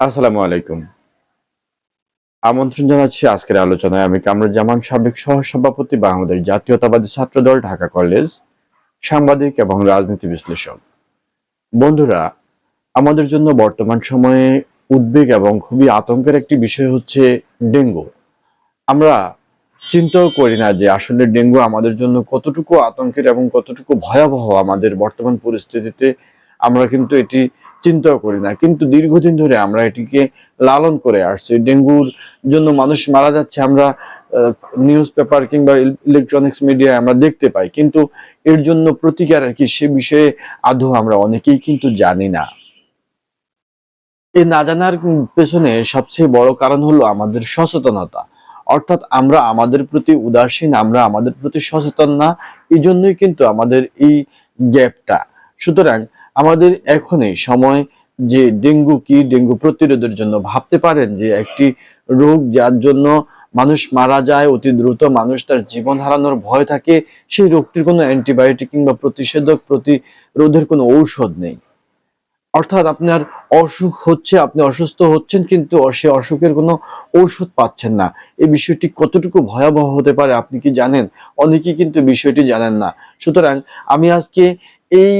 আসসালামু আলাইকুম। আমন্ত্রণ জানাচ্ছি আজকের আলোচনায় আমি কামরুজ্জামান সাবেক সহসভাপতি বাংলাদেশ জাতীয়তাবাদী ছাত্র দল ঢাকা কলেজ, সাংবাদিক এবং রাজনীতি বিশ্লেষক। বন্ধুরা, আমাদের জন্য বর্তমান সময়ে উদ্বেগ এবং খুবই আতঙ্কের একটি বিষয় হচ্ছে ডেঙ্গু। আমরা চিন্তাও করি না যে আসলে ডেঙ্গু আমাদের জন্য কতটুকু আতঙ্কের এবং কতটুকু ভয়াবহ আমাদের বর্তমান পরিস্থিতিতে। আমরা কিন্তু এটি চিন্তাও করি না। কিন্তু দীর্ঘদিন ধরে আমরা এটিকে লালন করে আসছি। ডেঙ্গুর জন্য মানুষ মারা যাচ্ছে আমরা নিউজ পেপার কিংবা ইলেকট্রনিক্স মিডিয়ায় আমরা দেখতে পাই। কিন্তু এর জন্য প্রতিকার কি সে বিষয়ে আদৌ আমরা অনেকেই কিন্তু জানি না। এই না জানার পেছনে সবচেয়ে বড় কারণ হলো আমাদের সচেতনতা। অর্থাৎ আমরা আমাদের প্রতি উদাসীন, আমরা আমাদের প্রতি সচেতন না এই জন্যই কিন্তু আমাদের এই গ্যাপটা। সুতরাং আমাদের এখনই সময় যে ডেঙ্গু কি, ডেঙ্গু প্রতিরোধের জন্য ভাবতে পারেন যে একটি রোগ যার জন্য মানুষ মারা যায়, অতি দ্রুত মানুষ তার জীবন হারানোর ভয় থাকে, সেই রোগটির কোনো অ্যান্টিবায়োটিক কিংবা প্রতিষেধক প্রতিরোধের কোনো ঔষধ নেই। অর্থাৎ আপনার অসুখ হচ্ছে, আপনি অসুস্থ হচ্ছেন কিন্তু সে অসুখের কোনো ঔষধ পাচ্ছেন না। এই বিষয়টি কতটুকু ভয়াবহ হতে পারে আপনি কি জানেন? অনেকেই কিন্তু বিষয়টি জানেন না। সুতরাং আমি আজকে এই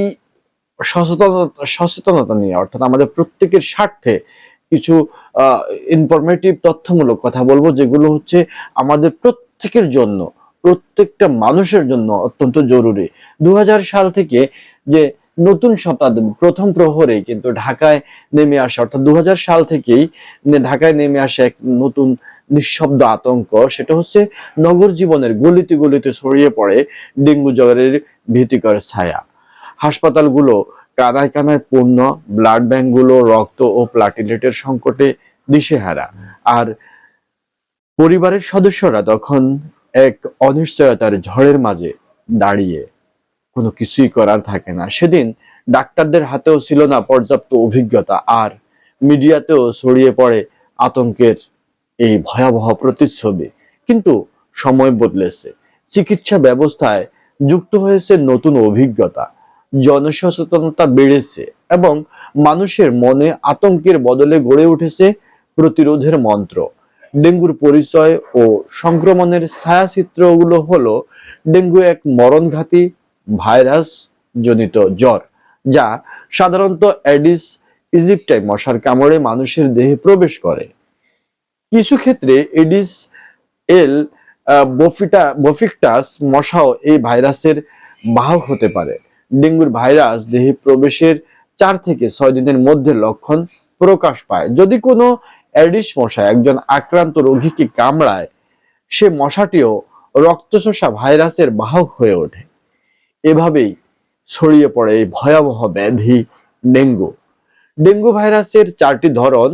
সচেতনতা সচেতনতা নিয়ে, অর্থাৎ আমাদের প্রত্যেকের স্বার্থে কিছু ইনফরমেটিভ তথ্যমূলক কথা বলব, যেগুলো হচ্ছে আমাদের প্রত্যেকের জন্য, প্রত্যেকটা মানুষের জন্য অত্যন্ত জরুরি। দু হাজার সাল থেকে যে নতুন শতাব্দী, প্রথম প্রহরে কিন্তু ঢাকায় নেমে আসে, অর্থাৎ দু হাজার সাল থেকেই ঢাকায় নেমে আসে এক নতুন নিঃশব্দ আতঙ্ক, সেটা হচ্ছে নগর জীবনের গলিতে গলিতে ছড়িয়ে পড়ে ডেঙ্গু জ্বরের ভীতিকর ছায়া। হাসপাতালগুলো কানায় কানায় পূর্ণ ব্লাড ব্যাংকগুলো রক্ত ও প্লাটিলেটের সংকটে দিশেহারা। আর পরিবারের সদস্যরা তখন এক অনিশ্চয়তার ঝড়ের মাঝে দাঁড়িয়ে কোনো কিছুই করার থাকে না। সেদিন ডাক্তারদের হাতেও ছিল না পর্যাপ্ত অভিজ্ঞতা আর মিডিয়াতেও ছড়িয়ে পড়ে আতঙ্কের এই ভয়াবহ প্রতিচ্ছবি। কিন্তু সময় বদলেছে। চিকিৎসা ব্যবস্থায় যুক্ত হয়েছে নতুন অভিজ্ঞতা। জনসচেতনতা বেড়েছে এবং মানুষের মনে আতঙ্কের বদলে গড়ে উঠেছে প্রতিরোধের মন্ত্র। ডেঙ্গুর পরিচয় ও সংক্রমণের ছায়াচিত্রগুলো হলো ডেঙ্গু এক মরণঘাতী ভাইরাস জনিত জ্বর, যা সাধারণত অ্যাডিস ইজিপ্টাই মশার কামড়ে মানুষের দেহে প্রবেশ করে। কিছু ক্ষেত্রে এডিস এল বফিটা, বফিকটাস মশাও এই ভাইরাসের বাহক হতে পারে। ডেঙ্গুর ভাইরাস দেহে প্রবেশের চার থেকে ছয় দিনের মধ্যে লক্ষণ প্রকাশ পায়। যদি কোনো অ্যাডিস মশা একজন আক্রান্ত রোগীকে কামড়ায়, সে মশাটিও রক্তচোষা ভাইরাসের বাহক হয়ে ওঠে। এভাবেই ছড়িয়ে পড়ে এই ভয়াবহ ব্যাধি ডেঙ্গু। ডেঙ্গু ভাইরাসের চারটি ধরন,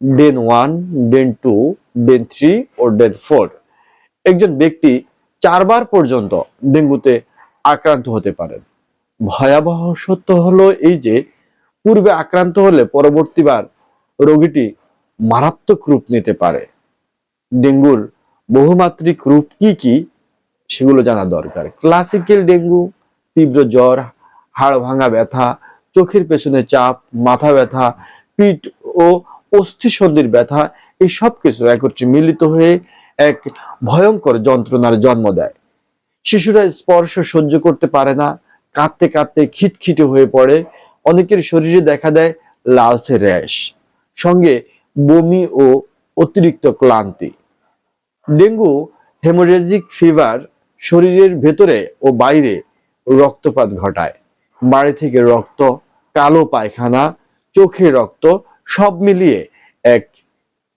DEN one, DEN two, DEN three ও ডেন ফোর। একজন ব্যক্তি চারবার পর্যন্ত ডেঙ্গুতে আক্রান্ত হতে পারেন। ভয়াবহ সত্য হলো এই যে, পূর্বে আক্রান্ত হলে পরবর্তীবার রোগীটি মারাত্মক রূপ নিতে পারে। ডেঙ্গুর বহুমাত্রিক রূপ কি কি, সেগুলো জানা দরকার। ক্লাসিক্যাল ডেঙ্গু, তীব্র জ্বর, হাড় ভাঙা ব্যথা, চোখের পেছনে চাপ, মাথা ব্যথা, পিঠ ও অস্থি সন্ধির ব্যথা, এই সব কিছু একত্রে মিলিত হয়ে এক ভয়ঙ্কর যন্ত্রণার জন্ম দেয়। শিশুরা স্পর্শ সহ্য করতে পারে না কাঁদতে কাঁদতে খিটখিটে হয়ে পড়ে। অনেকের শরীরে দেখা দেয় লালচে র্যাশ, সঙ্গে বমি ও অতিরিক্ত ক্লান্তি। ডেঙ্গু, হেমোরেজিক ফিভার শরীরের ভেতরে ও বাইরে রক্তপাত ঘটায়। বাড়ি থেকে রক্ত, কালো পায়খানা, চোখে রক্ত সব মিলিয়ে এক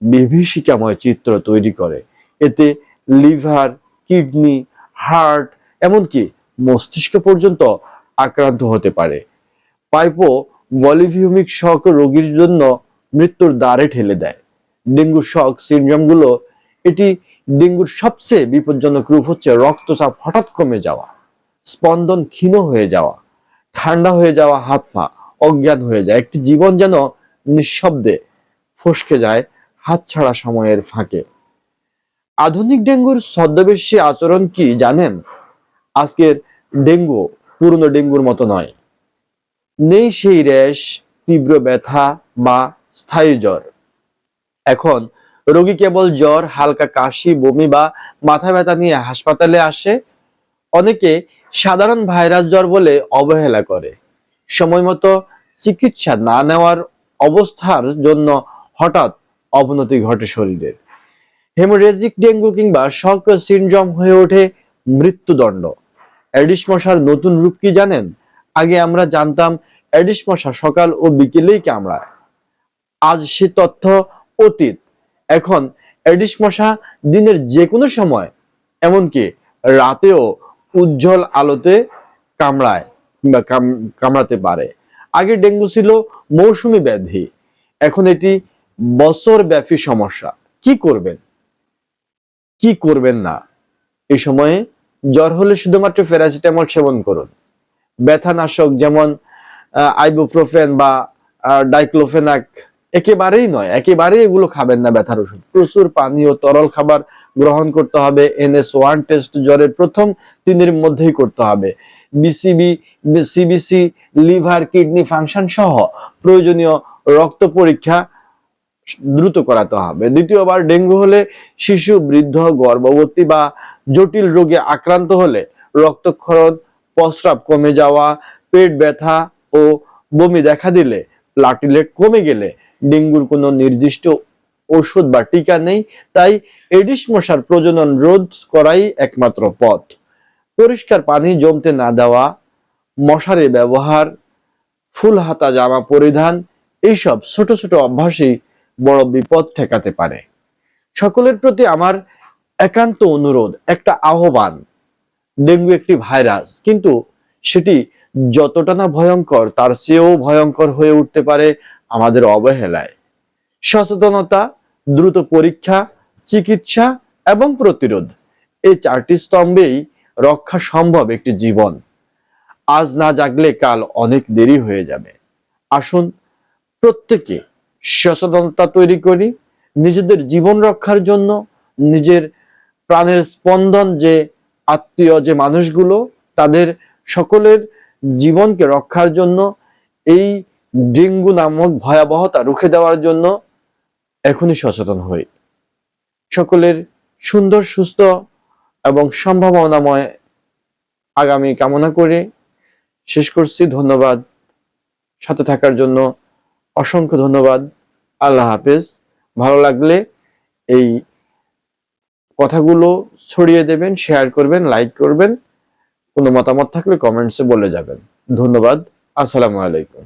বিভীষিকাময় চিত্র তৈরি করে। এতে লিভার, কিডনি, হার্ট, এমনকি মস্তিষ্ক পর্যন্ত আক্রান্ত হতে পারে। পাইপো বলিভিউমিক শক রোগীর জন্য মৃত্যুর দ্বারে ঠেলে দেয়। ডেঙ্গু শক সিনড্রোমগুলো, এটি ডেঙ্গুর সবচেয়ে বিপজ্জনক রূপ হচ্ছে রক্তচাপ হঠাৎ কমে যাওয়া, স্পন্দন ক্ষীণ হয়ে যাওয়া, ঠান্ডা হয়ে যাওয়া হাত পা অজ্ঞান হয়ে যায়। একটি জীবন যেন নিঃশব্দে ফসকে যায় হাতছাড়া সময়ের ফাঁকে। আধুনিক ডেঙ্গুর ছদ্মবেশী আচরণ কি জানেন? আজকের ডেঙ্গু পুরনো ডেঙ্গুর মতো নয়। নেই সেই র্যাশ, তীব্র ব্যথা বা স্থায়ী জ্বর। এখন রোগী কেবল জ্বর, হালকা কাশি, বমি বা মাথা ব্যথা নিয়ে হাসপাতালে আসে। অনেকে সাধারণ ভাইরাস জ্বর বলে অবহেলা করে। সময় মতো চিকিৎসা না নেওয়ার অবস্থার জন্য হঠাৎ অবনতি ঘটে শরীরের। হেমোরেজিক ডেঙ্গু কিংবা শক সিনড্রোম হয়ে ওঠে মৃত্যুদণ্ড। অ্যাডিস মশার নতুন রূপ কি জানেন? আগে আমরা জানতাম অ্যাডিস মশা সকাল ও বিকেলেই কামড়ায়। আজ সে তথ্য অতীত। এখন অ্যাডিস মশা দিনের যে কোনো সময়, এমনকি রাতেও উজ্জ্বল আলোতে কামড়ায় কিংবা কাম- কামড়াতে পারে। আগে ডেঙ্গু ছিল মৌসুমী ব্যাধি, এখন এটি বছর ব্যাপী সমস্যা। কি করবেন? কি করবেন না? এই সময়ে জ্বর হলে শুধুমাত্র প্যারাসিটামল সেবন করুন। ব্যথানাশক যেমন আইবুপ্রোফেন বা ডাইক্লোফেনাক একেবারেই নয়, একেবারেই এগুলো খাবেন না ব্যথার ওষুধ। প্রচুর পানি ও তরল খাবার গ্রহণ করতে হবে, এনএস ওয়ান টেস্ট জ্বরের প্রথম দিনের মধ্যেই করতে হবে। BCB, CBC, liver, kidney function সহ প্রয়োজনীয় রক্ত পরীক্ষা দ্রুত করাতে হবে। দ্বিতীয়বার ডেঙ্গু হলে শিশু, বৃদ্ধ, গর্ভবতী বা জটিল রোগে আক্রান্ত হলে রক্তক্ষরণ, প্রস্রাব কমে যাওয়া, পেট ব্যথা ও বমি দেখা দিলে প্লাটিলেট কমে গেলে ডেঙ্গুর কোনো নির্দিষ্ট ওষুধ বা টিকা নেই। তাই এডিস মশার প্রজনন রোধ করাই একমাত্র পথ। পরিষ্কার পানি জমতে না দেওয়া, মশারি ব্যবহার, ফুল হাতা জামা পরিধান, এইসব ছোট ছোট অভ্যাসই বড় বিপদ ঠেকাতে পারে। সকলের প্রতি আমার একান্ত অনুরোধ, একটা আহ্বান, ডেঙ্গু একটি ভাইরাস। কিন্তু সেটি যতটা না ভয়ঙ্কর, তার চেয়েও ভয়ঙ্কর হয়ে উঠতে পারে আমাদের অবহেলায়। সচেতনতা, দ্রুত পরীক্ষা, চিকিৎসা এবং প্রতিরোধ, এই চারটি স্তম্ভেই রক্ষা সম্ভব একটি জীবন। আজ না জাগলে কাল অনেক দেরি হয়ে যাবে। আসুন প্রত্যেকে সচেতনতা তৈরি করি, নিজেদের জীবন রক্ষার জন্য, নিজের প্রাণের স্পন্দন যে আত্মীয়, যে মানুষগুলো, তাদের সকলের জীবনকে রক্ষার জন্য, এই ডেঙ্গু নামক ভয়াবহতা রুখে দেওয়ার জন্য এখনই সচেতন হই। সকলের সুন্দর, সুস্থ এবং সম্ভাবনাময় আগামী কামনা করে শেষ করছি। ধন্যবাদ। সাথে থাকার জন্য অসংখ্য ধন্যবাদ। আল্লাহ হাফেজ। ভালো লাগলে এই কথাগুলো ছড়িয়ে দেবেন শেয়ার করবেন লাইক করবেন। কোনো মতামত থাকলে কমেন্টসে বলে যাবেন। ধন্যবাদ। আসসালামু আলাইকুম।